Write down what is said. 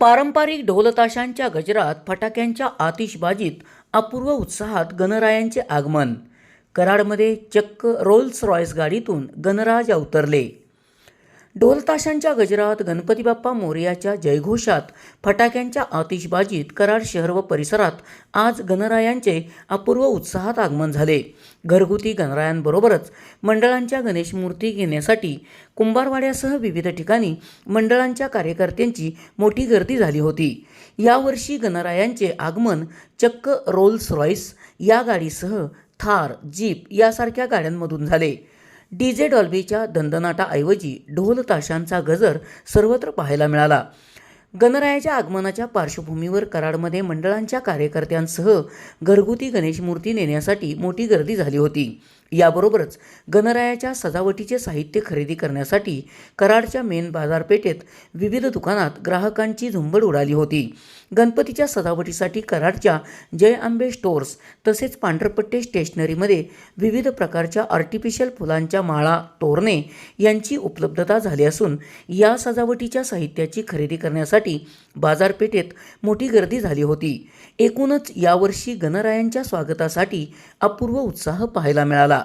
पारंपरिक ढोलताशांच्या गजरात फटाक्यांच्या आतिषबाजीत अपूर्व उत्साहात गणरायांचे आगमन. कराडमध्ये चक्क रोल्स रॉयस गाडीतून गणराज अवतरले. ढोलताशांच्या गजरात गणपती बाप्पा मोरयाच्या जयघोषात फटाक्यांच्या आतिषबाजीत कराड शहर व परिसरात आज गणरायांचे अपूर्व उत्साहात आगमन झाले. घरगुती गणरायांबरोबरच मंडळांच्या गणेश मूर्ती घेण्यासाठी कुंभारवाड्यासह विविध ठिकाणी मंडळांच्या कार्यकर्त्यांची मोठी गर्दी झाली होती. यावर्षी गणरायांचे आगमन चक्क रोल्स रॉईस या गाडीसह थार जीप यासारख्या गाड्यांमधून झाले. डी जे डॉल्बीच्या दंदनाटाऐवजी ढोल ताशांचा गजर सर्वत्र पाहायला मिळाला. गणरायाच्या आगमनाच्या पार्श्वभूमीवर कराडमध्ये मंडळांच्या कार्यकर्त्यांसह घरगुती गणेश मूर्ती नेण्यासाठी मोठी गर्दी झाली होती. याबरोबरच गणरायाच्या सजावटीचे साहित्य खरेदी करण्यासाठी कराडच्या मेन बाजारपेठेत विविध दुकानात ग्राहकांची झुंबड उडाली होती. गणपतीच्या सजावटीसाठी कराडच्या जय आंबे स्टोअर्स तसेच पांढरपट्टे स्टेशनरीमध्ये विविध प्रकारच्या आर्टिफिशियल फुलांच्या माळा तोरणे यांची उपलब्धता झाली असून या सजावटीच्या साहित्याची खरेदी करण्यासाठी बाजारपेठेत मोठी गर्दी झाली होती. एकूणच यावर्षी गणरायांच्या स्वागतासाठी अपूर्व उत्साह पाहायला मिळाला.